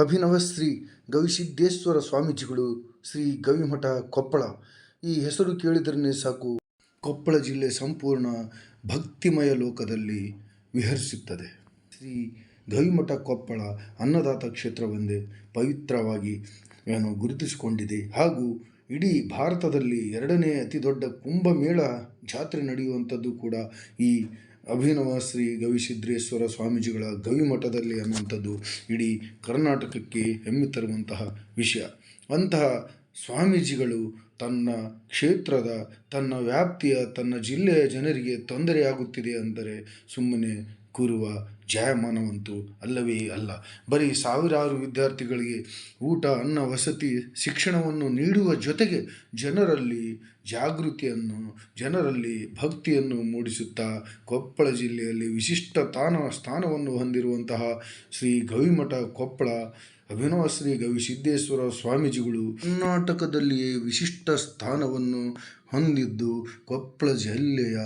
ಅಭಿನವ ಶ್ರೀ ಗವಿಸಿದ್ದೇಶ್ವರ ಸ್ವಾಮೀಜಿಗಳು ಶ್ರೀ ಗವಿಮಠ ಕೊಪ್ಪಳ. ಈ ಹೆಸರು ಕೇಳಿದ್ರೇ ಸಾಕು. ಕೊಪ್ಪಳ ಜಿಲ್ಲೆ ಸಂಪೂರ್ಣ ಭಕ್ತಿಮಯ ಲೋಕದಲ್ಲಿ ವಿಹರಿಸುತ್ತದೆ. ಶ್ರೀ ಗವಿಮಠ ಕೊಪ್ಪಳ ಅನ್ನದಾತ ಕ್ಷೇತ್ರವೆಂದೇ ಪವಿತ್ರವಾಗಿ ಏನು ಗುರುತಿಸಿಕೊಂಡಿದೆ. ಹಾಗೂ ಇಡೀ ಭಾರತದಲ್ಲಿ ಎರಡನೇ ಅತಿ ದೊಡ್ಡ ಕುಂಭಮೇಳ ಜಾತ್ರೆ ನಡೆಯುವಂಥದ್ದು ಕೂಡ ಈ ಅಭಿನವ ಶ್ರೀ ಗವಿಸಿದ್ರೇಶ್ವರ ಸ್ವಾಮೀಜಿಗಳ ಗವಿಮಠದಲ್ಲಿ ಅನ್ನುವಂಥದ್ದು ಇಡೀ ಕರ್ನಾಟಕಕ್ಕೆ ಹೆಮ್ಮೆ ತರುವಂತಹ ವಿಷಯ. ಅಂತಹ ಸ್ವಾಮೀಜಿಗಳು ತನ್ನ ಕ್ಷೇತ್ರದ, ತನ್ನ ವ್ಯಾಪ್ತಿಯ, ತನ್ನ ಜಿಲ್ಲೆಯ ಜನರಿಗೆ ತೊಂದರೆಯಾಗುತ್ತಿದೆ ಅಂದರೆ ಸುಮ್ಮನೆ ಕೂರುವ ಜಾಯಮಾನವಂತೂ ಅಲ್ಲವೇ ಅಲ್ಲ. ಬರೀ ಸಾವಿರಾರು ವಿದ್ಯಾರ್ಥಿಗಳಿಗೆ ಊಟ, ಅನ್ನ, ವಸತಿ, ಶಿಕ್ಷಣವನ್ನು ನೀಡುವ ಜೊತೆಗೆ ಜನರಲ್ಲಿ ಜಾಗೃತಿಯನ್ನು, ಜನರಲ್ಲಿ ಭಕ್ತಿಯನ್ನು ಮೂಡಿಸುತ್ತಾ ಕೊಪ್ಪಳ ಜಿಲ್ಲೆಯಲ್ಲಿ ವಿಶಿಷ್ಟ ತಾನ ಸ್ಥಾನವನ್ನು ಹೊಂದಿರುವಂತಹ ಶ್ರೀ ಗವಿಮಠ ಕೊಪ್ಪಳ, ಅಭಿನವ ಶ್ರೀ ಗವಿಸಿದ್ದೇಶ್ವರ ಸ್ವಾಮೀಜಿಗಳು ಕರ್ನಾಟಕದಲ್ಲಿಯೇ ವಿಶಿಷ್ಟ ಸ್ಥಾನವನ್ನು ಹೊಂದಿದ್ದು ಕೊಪ್ಪಳ ಜಿಲ್ಲೆಯ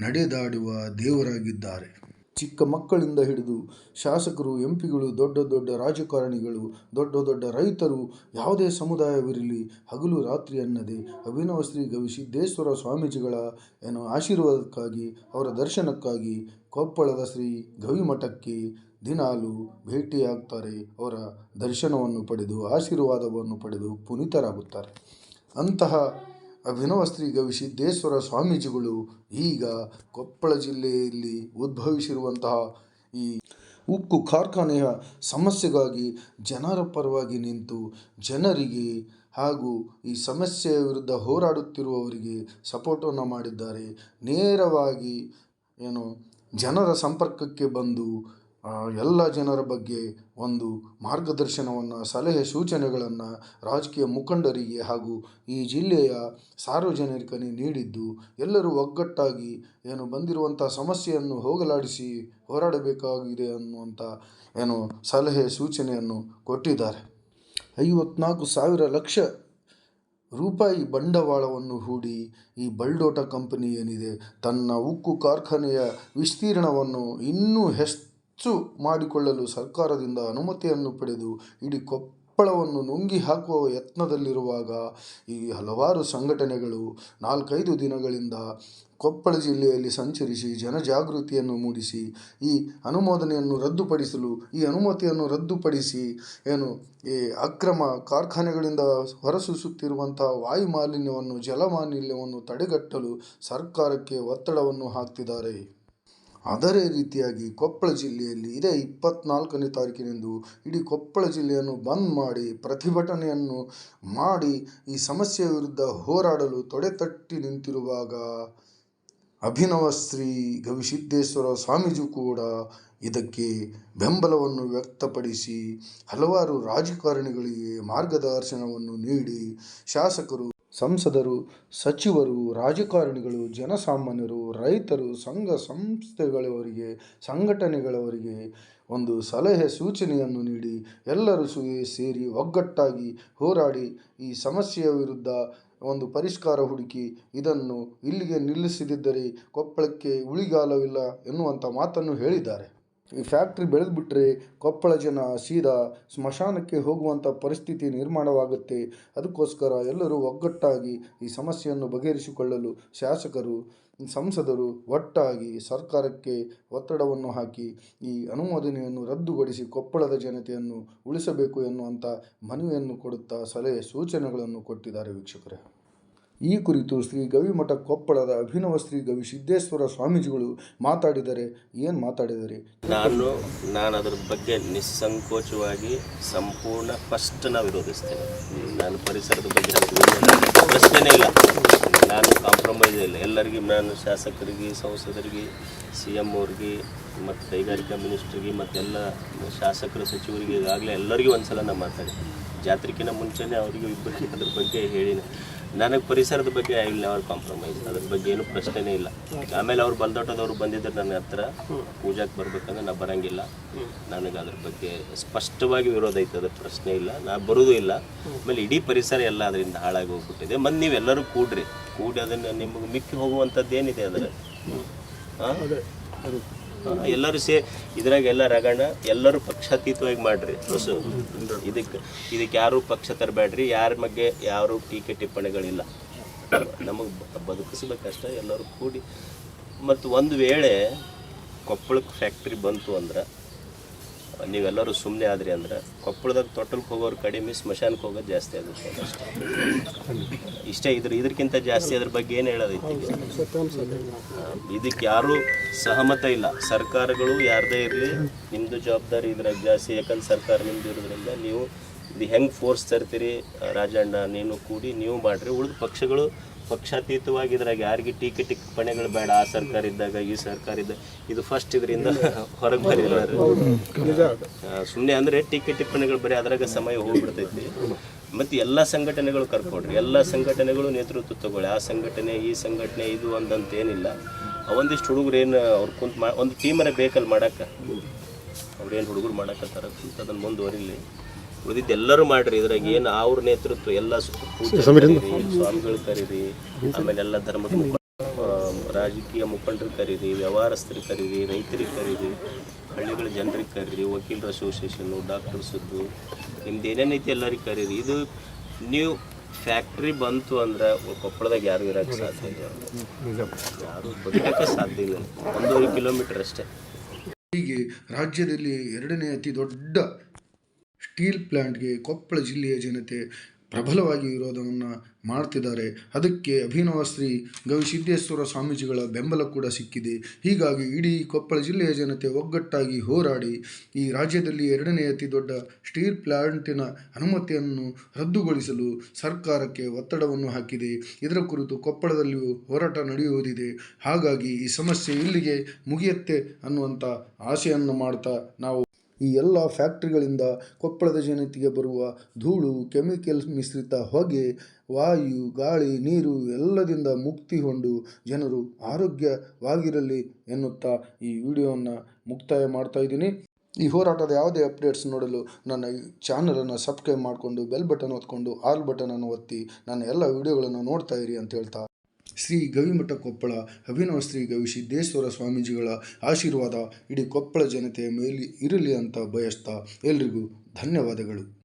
ನಡೆದಾಡುವ ದೇವರಾಗಿದ್ದಾರೆ. ಚಿಕ್ಕ ಮಕ್ಕಳಿಂದ ಹಿಡಿದು ಶಾಸಕರು ಎಂ ಪಿಗಳು ದೊಡ್ಡ ದೊಡ್ಡ ರಾಜಕಾರಣಿಗಳು, ದೊಡ್ಡ ದೊಡ್ಡ ರೈತರು ಯಾವುದೇ ಸಮುದಾಯವಿರಲಿ, ಹಗಲು ರಾತ್ರಿ ಅನ್ನದೆ ಅಭಿನವ ಶ್ರೀ ಗವಿಸಿದ್ದೇಶ್ವರ ಸ್ವಾಮೀಜಿಗಳ ಏನು ಆಶೀರ್ವಾದಕ್ಕಾಗಿ, ಅವರ ದರ್ಶನಕ್ಕಾಗಿ ಕೊಪ್ಪಳದ ಶ್ರೀ ಗವಿಮಠಕ್ಕೆ ದಿನಾಲು ಭೇಟಿಯಾಗ್ತಾರೆ. ಅವರ ದರ್ಶನವನ್ನು ಪಡೆದು, ಆಶೀರ್ವಾದವನ್ನು ಪಡೆದು ಪುನೀತರಾಗುತ್ತಾರೆ. ಅಂತಹ ಅಭಿನವ ಶ್ರೀ ಗವಿಸಿದ್ದೇಶ್ವರ ಸ್ವಾಮೀಜಿಗಳು ಈಗ ಕೊಪ್ಪಳ ಜಿಲ್ಲೆಯಲ್ಲಿ ಉದ್ಭವಿಸಿರುವಂತಹ ಈ ಉಕ್ಕು ಕಾರ್ಖಾನೆಯ ಸಮಸ್ಯೆಗಾಗಿ ಜನರ ಪರವಾಗಿ ನಿಂತು ಜನರಿಗೆ ಹಾಗೂ ಈ ಸಮಸ್ಯೆಯ ವಿರುದ್ಧ ಹೋರಾಡುತ್ತಿರುವವರಿಗೆ ಸಪೋರ್ಟನ್ನು ಮಾಡಿದ್ದಾರೆ. ನೇರವಾಗಿ ಏನು ಜನರ ಸಂಪರ್ಕಕ್ಕೆ ಬಂದು ಎಲ್ಲ ಜನರ ಬಗ್ಗೆ ಒಂದು ಮಾರ್ಗದರ್ಶನವನ್ನು, ಸಲಹೆ ಸೂಚನೆಗಳನ್ನು ರಾಜಕೀಯ ಮುಖಂಡರಿಗೆ ಹಾಗೂ ಈ ಜಿಲ್ಲೆಯ ಸಾರ್ವಜನಿಕರಿಗೆ ನೀಡಿದ್ದು, ಎಲ್ಲರೂ ಒಗ್ಗಟ್ಟಾಗಿ ಏನು ಬಂದಿರುವಂಥ ಸಮಸ್ಯೆಯನ್ನು ಹೋಗಲಾಡಿಸಿ ಹೋರಾಡಬೇಕಾಗಿದೆ ಅನ್ನುವಂಥ ಏನು ಸಲಹೆ ಸೂಚನೆಯನ್ನು ಕೊಟ್ಟಿದ್ದಾರೆ. ಐವತ್ನಾಲ್ಕು ಸಾವಿರ ಲಕ್ಷ ರೂಪಾಯಿ ಬಂಡವಾಳವನ್ನು ಹೂಡಿ ಈ ಬಲ್ಡೋಟ ಕಂಪನಿ ಏನಿದೆ, ತನ್ನ ಉಕ್ಕು ಕಾರ್ಖಾನೆಯ ವಿಸ್ತೀರ್ಣವನ್ನು ಇನ್ನೂ ಹೆಚ್ಚು ಮಾಡಿಕೊಳ್ಳಲು ಸರ್ಕಾರದಿಂದ ಅನುಮತಿಯನ್ನು ಪಡೆದು ಇಡೀ ಕೊಪ್ಪಳವನ್ನು ನುಂಗಿ ಹಾಕುವ ಯತ್ನದಲ್ಲಿರುವಾಗ ಈ ಹಲವಾರು ಸಂಘಟನೆಗಳು ನಾಲ್ಕೈದು ದಿನಗಳಿಂದ ಕೊಪ್ಪಳ ಜಿಲ್ಲೆಯಲ್ಲಿ ಸಂಚರಿಸಿ ಜನಜಾಗೃತಿಯನ್ನು ಮೂಡಿಸಿ ಈ ಅನುಮೋದನೆಯನ್ನು ರದ್ದುಪಡಿಸಲು, ಈ ಅನುಮತಿಯನ್ನು ರದ್ದುಪಡಿಸಿ ಏನು ಈ ಅಕ್ರಮ ಕಾರ್ಖಾನೆಗಳಿಂದ ಹೊರಸೂಸುತ್ತಿರುವಂತಹ ವಾಯು ಮಾಲಿನ್ಯವನ್ನು ಜಲಮಾಲಿನ್ಯವನ್ನು ತಡೆಗಟ್ಟಲು ಸರ್ಕಾರಕ್ಕೆ ಒತ್ತಡವನ್ನು ಹಾಕ್ತಿದ್ದಾರೆ. ಅದರ ರೀತಿಯಾಗಿ ಕೊಪ್ಪಳ ಜಿಲ್ಲೆಯಲ್ಲಿ ಇದೇ ಇಪ್ಪತ್ನಾಲ್ಕನೇ ತಾರೀಕಿನಂದು ಇಡೀ ಕೊಪ್ಪಳ ಜಿಲ್ಲೆಯನ್ನು ಬಂದ್ ಮಾಡಿ, ಪ್ರತಿಭಟನೆಯನ್ನು ಮಾಡಿ, ಈ ಸಮಸ್ಯೆಯ ವಿರುದ್ಧ ಹೋರಾಡಲು ತೊಡೆತಟ್ಟಿ ನಿಂತಿರುವಾಗ ಅಭಿನವ ಶ್ರೀ ಗವಿಸಿದ್ದೇಶ್ವರ ಸ್ವಾಮೀಜಿ ಕೂಡ ಇದಕ್ಕೆ ಬೆಂಬಲವನ್ನು ವ್ಯಕ್ತಪಡಿಸಿ ಹಲವಾರು ರಾಜಕಾರಣಿಗಳಿಗೆ ಮಾರ್ಗದರ್ಶನವನ್ನು ನೀಡಿ ಶಾಸಕರು ಸಂಸದರು, ಸಚಿವರು, ರಾಜಕಾರಣಿಗಳು, ಜನಸಾಮಾನ್ಯರು, ರೈತರು, ಸಂಘ ಸಂಸ್ಥೆಗಳವರಿಗೆ, ಸಂಘಟನೆಗಳವರಿಗೆ ಒಂದು ಸಲಹೆ ಸೂಚನೆಯನ್ನು ನೀಡಿ ಎಲ್ಲರೂ ಸು, ಸೇರಿ ಒಗ್ಗಟ್ಟಾಗಿ ಹೋರಾಡಿ ಈ ಸಮಸ್ಯೆಯ ವಿರುದ್ಧ ಒಂದು ಪರಿಷ್ಕಾರ ಹುಡುಕಿ ಇದನ್ನು ಇಲ್ಲಿಗೆ ನಿಲ್ಲಿಸದಿದ್ದರೆ ಕೊಪ್ಪಳಕ್ಕೆ ಉಳಿಗಾಲವಿಲ್ಲ ಎನ್ನುವಂಥ ಮಾತನ್ನು ಹೇಳಿದ್ದಾರೆ. ಈ ಫ್ಯಾಕ್ಟ್ರಿ ಬೆಳೆದುಬಿಟ್ರೆ ಕೊಪ್ಪಳ ಜನ ಸೀದಾ ಸ್ಮಶಾನಕ್ಕೆ ಹೋಗುವಂಥ ಪರಿಸ್ಥಿತಿ ನಿರ್ಮಾಣವಾಗುತ್ತೆ. ಅದಕ್ಕೋಸ್ಕರ ಎಲ್ಲರೂ ಒಗ್ಗಟ್ಟಾಗಿ ಈ ಸಮಸ್ಯೆಯನ್ನು ಬಗೆಹರಿಸಿಕೊಳ್ಳಲು ಶಾಸಕರು, ಸಂಸದರು ಒಟ್ಟಾಗಿ ಸರ್ಕಾರಕ್ಕೆ ಒತ್ತಡವನ್ನು ಹಾಕಿ ಈ ಅನುಮೋದನೆಯನ್ನು ರದ್ದುಗೊಳಿಸಿ ಕೊಪ್ಪಳದ ಜನತೆಯನ್ನು ಉಳಿಸಬೇಕು ಎನ್ನುವಂಥ ಮನವಿಯನ್ನು ಕೊಡುತ್ತಾ ಸಲಹೆ ಸೂಚನೆಗಳನ್ನು ಕೊಟ್ಟಿದ್ದಾರೆ ವೀಕ್ಷಕರೇ. ಈ ಕುರಿತು ಶ್ರೀ ಗವಿಮಠ ಕೊಪ್ಪಳದ ಅಭಿನವ ಶ್ರೀ ಗವಿ ಸಿದ್ದೇಶ್ವರ ಸ್ವಾಮೀಜಿಗಳು ಮಾತಾಡಿದರೆ, ಏನು ಮಾತಾಡಿದರೆ? ನಾನು ನಾನು ಅದರ ಬಗ್ಗೆ ನಿಸ್ಸಂಕೋಚವಾಗಿ ಸಂಪೂರ್ಣ ಫಸ್ಟ್ ನಾವು ವಿರೋಧಿಸ್ತೇನೆ ನಾನು ಪರಿಸರದ ಬಗ್ಗೆ ಪ್ರಶ್ನೆ ಪ್ರಶ್ನೆನೇ ಇಲ್ಲ. ನಾನು ಕಾಂಪ್ರಮೈಸ್ ಇಲ್ಲ. ಎಲ್ಲರಿಗೆ, ನಾನು ಶಾಸಕರಿಗೆ, ಸಂಸದರಿಗೆ ಸಿ ಎಂ ಅವ್ರಿಗೆ, ಮತ್ತು ಕೈಗಾರಿಕಾ ಮಿನಿಸ್ಟ್ರಿಗೆ ಮತ್ತೆಲ್ಲ ಶಾಸಕರು ಸಚಿವರಿಗೆ ಈಗಾಗಲೇ ಎಲ್ಲರಿಗೂ ಒಂದ್ಸಲ ನಾನು ಮಾತಾಡಿ ಜಾತ್ರೆಗಿಂತ ಮುಂಚೆನೇ ಅವರಿಗೆ ಇಬ್ಬರಿಗೆ ಅದ್ರ ಬಗ್ಗೆ ಹೇಳಿನಿ. ನನಗೆ ಪರಿಸರದ ಬಗ್ಗೆ ಐ ವಿಲ್ ನೆವರ್ ಕಾಂಪ್ರಮೈಸ್ ಅದ್ರ ಬಗ್ಗೆ ಏನು ಪ್ರಶ್ನೆನೇ ಇಲ್ಲ. ಆಮೇಲೆ ಅವ್ರು ಬಲ್ದೋಟದವ್ರು ಬಂದಿದ್ದರು ನನ್ನ ಹತ್ರ ಪೂಜಾಕ್ಕೆ ಬರ್ಬೇಕಂದ್ರೆ ನಾ ಬರಂಗಿಲ್ಲ. ನನಗೆ ಅದ್ರ ಬಗ್ಗೆ ಸ್ಪಷ್ಟವಾಗಿ ವಿರೋಧ ಐತೆ ಅದ್ರ ಪ್ರಶ್ನೆ ಇಲ್ಲ. ನಾ ಬರೋದು ಇಲ್ಲ. ಆಮೇಲೆ ಇಡೀ ಪರಿಸರ ಎಲ್ಲ ಅದರಿಂದ ಹಾಳಾಗಿ ಹೋಗ್ಬಿಟ್ಟಿದೆ ಮತ್ತು ನೀವೆಲ್ಲರೂ ಕೂಡ್ರಿ. ಕೂಡಿ ಅದನ್ನು ನಿಮಗೆ ಮಿಕ್ಕಿ ಹೋಗುವಂಥದ್ದು ಏನಿದೆ ಅದರ ಎಲ್ಲರೂ ಸೇ ಇದ್ರಾಗ ಎಲ್ಲ ರಗಣ, ಎಲ್ಲರೂ ಪಕ್ಷಾತೀತವಾಗಿ ಮಾಡ್ರಿ, ಹೊಸು. ಇದಕ್ಕೆ ಇದಕ್ಕೆ ಯಾರು ಪಕ್ಷ ತರಬೇಡ್ರಿ ಯಾರ ಬಗ್ಗೆ ಯಾರು ಟೀಕೆ ಟಿಪ್ಪಣಿಗಳಿಲ್ಲ. ನಮಗೆ ಬದುಕಿಸ್ಬೇಕಷ್ಟೇ ಎಲ್ಲರೂ ಕೂಡಿ. ಮತ್ತು ಒಂದು ವೇಳೆ ಕೊಪ್ಪಳಕ್ಕೆ ಫ್ಯಾಕ್ಟ್ರಿ ಬಂತು ಅಂದ್ರೆ, ನೀವೆಲ್ಲರೂ ಸುಮ್ಮನೆ ಆದ್ರಿ ಅಂದ್ರೆ, ಕೊಪ್ಪಳದಾಗ ತೊಟ್ಟಲ್ಗೆ ಹೋಗೋರು ಕಡಿಮೆ ಸ್ಮಶಾನಕ್ಕೆ ಹೋಗೋದು ಜಾಸ್ತಿ ಆಗುತ್ತೆ. ಇಷ್ಟೇ ಇದ್ರ ಇದಕ್ಕಿಂತ ಜಾಸ್ತಿ ಅದ್ರ ಬಗ್ಗೆ ಏನು ಹೇಳೋದೈತಿ? ಇದಕ್ಕೆ ಯಾರು ಸಹಮತ ಇಲ್ಲ. ಸರ್ಕಾರಗಳು ಯಾರದೇ ಇರಲಿ ನಿಮ್ಮದು ಜವಾಬ್ದಾರಿ ಇದ್ರಾಗ ಜಾಸ್ತಿ ಯಾಕಂದ್ರೆ ಸರ್ಕಾರ ನಿಮ್ದು ಇರೋದ್ರಿಂದ ನೀವು ಇದು ಹೆಂಗೆ ಫೋರ್ಸ್ ತರ್ತೀರಿ ರಾಜಣ್ಣ ನೀನು ಕೂಡಿ ನೀವು ಮಾಡ್ರಿ. ಉಳಿದ ಪಕ್ಷಗಳು ಪಕ್ಷಾತೀತವಾಗಿ ಇದ್ರಾಗ ಯಾರಿಗೆ ಟೀಕೆ ಟಿಪ್ಪಣಿಗಳು ಬೇಡ ಆ ಸರ್ಕಾರ ಇದ್ದಾಗ ಈ ಸರ್ಕಾರ ಇದ್ದ ಇದು ಫಸ್ಟ್ ಇದರಿಂದ ಹೊರಗೆ ಬರೀ ಸುಮ್ಮನೆ ಅಂದರೆ ಟೀಕೆ ಟಿಪ್ಪಣಿಗಳು ಬರೀ ಅದ್ರಾಗ ಸಮಯ ಹೋಗ್ಬಿಡ್ತೈತಿ. ಮತ್ತು ಎಲ್ಲ ಸಂಘಟನೆಗಳು ಕರ್ಕೊಡ್ರಿ. ಎಲ್ಲ ಸಂಘಟನೆಗಳು ನೇತೃತ್ವ ತಗೊಳ್ಳಿ. ಆ ಸಂಘಟನೆ ಈ ಸಂಘಟನೆ ಇದು ಒಂದಂತ ಏನಿಲ್ಲ ಒಂದಿಷ್ಟು ಹುಡುಗರು ಏನು ಅವ್ರು ಕುಂತ ಮಾ ಒಂದು ಟೀಮರೇ ಬೇಕಲ್ಲಿ ಮಾಡೋಕ್ಕೆ ಅವ್ರು ಏನು ಹುಡುಗರು ಮಾಡೋಕ್ಕಂತಾರೆ ಕುಂತ ಅದನ್ನು ಮುಂದುವರಿಲಿ. ಉಳಿದಿದ್ದು ಎಲ್ಲರೂ ಮಾಡ್ರಿ ಇದ್ರಾಗ ಏನು ಅವ್ರ ನೇತೃತ್ವ ಎಲ್ಲ ಸ್ವಾಮಿಗಳು ಕರೀರಿ ಆಮೇಲೆ ಎಲ್ಲ ಧರ್ಮದ ರಾಜಕೀಯ ಮುಖಂಡರು ಕರೀರಿ ವ್ಯವಹಾರಸ್ಥರು ಕರೀರಿ ರೈತರಿಗೆ ಕರೀರಿ ಹಳ್ಳಿಗಳ ಜನರಿಗೆ ಕರೀರಿ ವಕೀಲರ ಅಸೋಸಿಯೇಷನ್ನು ಡಾಕ್ಟರ್ಸದ್ದು ನಿಮ್ದು ಏನೇನೈತಿ ಎಲ್ಲರಿಗೆ ಕರೀರಿ. ಇದು ನೀವು ಫ್ಯಾಕ್ಟ್ರಿ ಬಂತು ಅಂದ್ರೆ ಕೊಪ್ಪಳದಾಗ ಯಾರು ಇರೋಕ್ಕೆ ಸಾಧ್ಯ ಇಲ್ಲ. ಯಾರು ಬದುಕಕ್ಕೆ ಸಾಧ್ಯ ಇಲ್ಲ. ಒಂದೂವರೆ ಕಿಲೋಮೀಟರ್ ಅಷ್ಟೇ. ಹೀಗೆ ರಾಜ್ಯದಲ್ಲಿ ಎರಡನೇ ಅತಿ ದೊಡ್ಡ ಸ್ಟೀಲ್ ಪ್ಲಾಂಟ್ಗೆ ಕೊಪ್ಪಳ ಜಿಲ್ಲೆಯ ಜನತೆ ಪ್ರಬಲವಾಗಿ ವಿರೋಧವನ್ನು ಮಾಡ್ತಿದ್ದಾರೆ. ಅದಕ್ಕೆ ಅಭಿನವ ಶ್ರೀ ಗವಿಸಿದ್ದೇಶ್ವರ ಸ್ವಾಮೀಜಿಗಳ ಬೆಂಬಲ ಕೂಡ ಸಿಕ್ಕಿದೆ. ಹೀಗಾಗಿ ಇಡೀ ಕೊಪ್ಪಳ ಜಿಲ್ಲೆಯ ಜನತೆ ಒಗ್ಗಟ್ಟಾಗಿ ಹೋರಾಡಿ, ಈ ರಾಜ್ಯದಲ್ಲಿ ಎರಡನೇ ಅತಿ ದೊಡ್ಡ ಸ್ಟೀಲ್ ಪ್ಲಾಂಟಿನ ಅನುಮತಿಯನ್ನು ರದ್ದುಗೊಳಿಸಲು ಸರ್ಕಾರಕ್ಕೆ ಒತ್ತಡವನ್ನು ಹಾಕಿದೆ. ಇದರ ಕುರಿತು ಕೊಪ್ಪಳದಲ್ಲಿಯೂ ಹೋರಾಟ ನಡೆಯುವುದಿದೆ. ಹಾಗಾಗಿ ಈ ಸಮಸ್ಯೆ ಇಲ್ಲಿಗೆ ಮುಗಿಯತ್ತೆ ಅನ್ನುವಂಥ ಆಸೆಯನ್ನು ಮಾಡ್ತಾ ನಾವು ಈ ಎಲ್ಲ ಫ್ಯಾಕ್ಟ್ರಿಗಳಿಂದ ಕೊಪ್ಪಳದ ಜನತೆಗೆ ಬರುವ ಧೂಳು, ಕೆಮಿಕಲ್ ಮಿಶ್ರಿತ ಹೊಗೆ, ವಾಯು, ಗಾಳಿ, ನೀರು ಎಲ್ಲದಿಂದ ಮುಕ್ತಿ ಹೊಂದು ಜನರು ಆರೋಗ್ಯವಾಗಿರಲಿ ಎನ್ನುತ್ತಾ ಈ ವಿಡಿಯೋವನ್ನು ಮುಕ್ತಾಯ ಮಾಡ್ತಾ ಇದ್ದೀನಿ. ಈ ಹೋರಾಟದ ಯಾವುದೇ ಅಪ್ಡೇಟ್ಸ್ ನೋಡಲು ನನ್ನ ಚಾನಲನ್ನು ಸಬ್ಸ್ಕ್ರೈಬ್ ಮಾಡಿಕೊಂಡು ಬೆಲ್ ಬಟನ್ ಒತ್ಕೊಂಡು ಆಲ್ ಬಟನನ್ನು ಒತ್ತಿ ನನ್ನ ಎಲ್ಲ ವಿಡಿಯೋಗಳನ್ನು ನೋಡ್ತಾ ಇರಿ ಅಂತ ಹೇಳ್ತಾ ಶ್ರೀ ಗವಿಮಠ ಕೊಪ್ಪಳ ಅಭಿನವ ಶ್ರೀ ಗವಿ ಸಿದ್ದೇಶ್ವರ ಸ್ವಾಮೀಜಿಗಳ ಆಶೀರ್ವಾದ, ಇಡೀ ಕೊಪ್ಪಳ ಜನತೆಯ ಮೇಲೆ ಇರಲಿ ಅಂತ ಬಯಸ್ತಾ ಎಲ್ರಿಗೂ ಧನ್ಯವಾದಗಳು.